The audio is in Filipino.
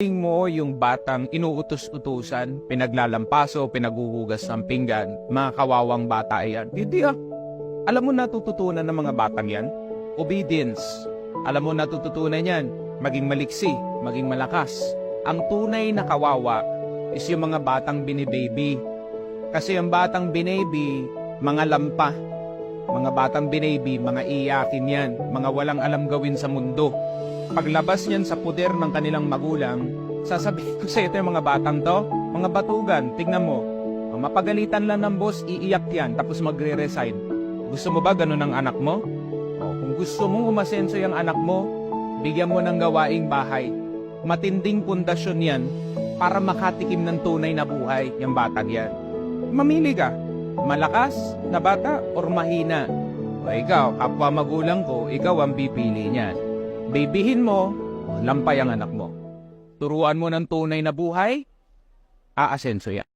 Tingin mo yung batang inuutos-utusan, pinaglalampaso, pinaguhugas ng pinggan, mga kawawang bata yan. Hindi ah. Alam mo natututunan ng mga batang yan? Obedience. Alam mo natututunan yan? Maging maliksi, maging malakas. Ang tunay na kawawa is yung mga batang binibaby. Kasi yung batang binaby, mga lampa. Mga batang binaby, mga iyakin yan. Mga walang alam gawin sa mundo. Paglabas niyan sa puder ng kanilang magulang, sasabihin ko sa ito yung mga batang to, mga batugan, tignan mo. Mapagalitan lang ng boss, iiyak yan, tapos magre-resign. Gusto mo ba ganun ang anak mo? O, kung gusto mong umasenso yung anak mo, bigyan mo ng gawaing bahay. Matinding pundasyon yan para makatikim ng tunay na buhay yung batang yan. Mamili ka, malakas na bata or mahina. O ikaw, kapwa magulang ko, ikaw ang pipili niyan. Babyhin mo, lampay ang anak mo. Turuan mo ng tunay na buhay, aasenso yan.